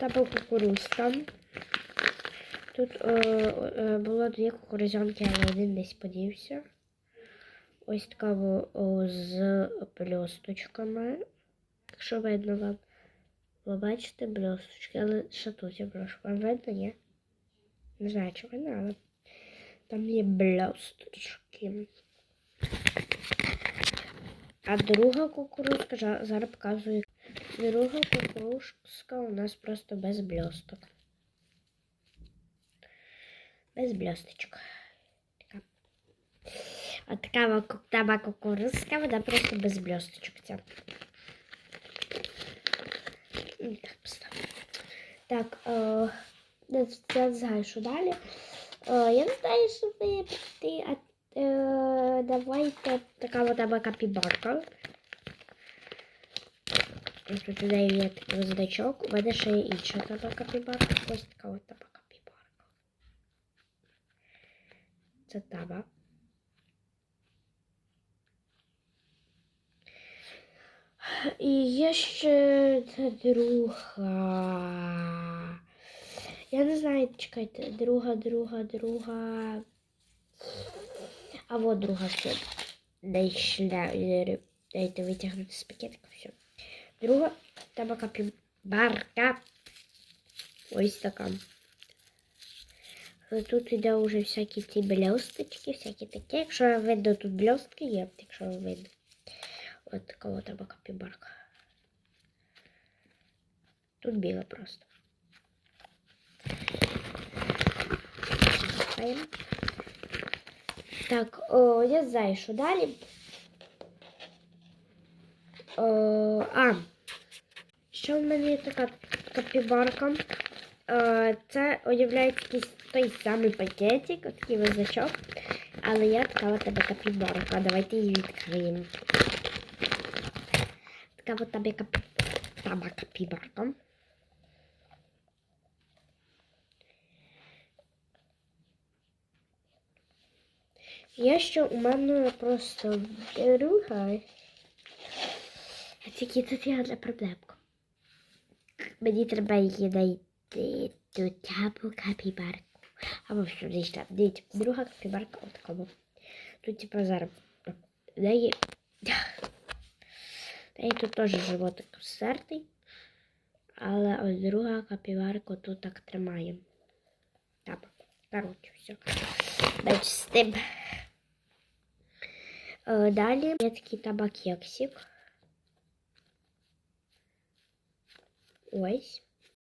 Та кукурузка. Тут е, е, було дві кукурузянки, але один десь подівся. Ось така о, з блісточками. Якщо видно вам. Ви бачите блісточки, але що тут є блісточки? Вам видно, ні? Не знаю, чи видно, але там є блісточки. А друга кукурузка, зараз показую. Друга кукурузка у нас просто без блісток. Без блісточок. А така ку- кукурузка, вона просто без блісточок. Так, поставлю. Так, е, я не знаю, що далі. Е, я не знаю, що. А, е, давайте така от тебе капібарка. Тут є значок. У мене ще є інша така капібарка. Ось така от така капібарка. Це таба. І є ще друга. Я не знаю, чекайте, друга, друга, друга. А вот друга все. Дайте витягнути з пакетика все. Друга таба капібарка. Ось така. Але Тут іде вже всякі ці блісточки, всякі такі. Якщо видно, тут блістки є, якщо видно. От така от таба капібарка. Тут біла просто. Чекаємо. Так, о, я знаю, що далі. О, а, що в мене така капібарка. Е, Це уявляється якийсь той самий пакетик, такий визначок. Але я така от тебе капібарка. Давайте її відкриємо. Така от тебе кап... капібарка. Є ще у мене просто друга. Тільки тут є одна проблемка. Мені треба її знайти ту табу капібарку. Або що десь там. Дивіться, друга капібарка отакова. Тут типу зараз. в неї. неї тут теж животик сертий. Але ось друга капібарка тут так тримає. Так, коротше, все. Дальше з тим. Е, Далі є такий табакексик. Ось.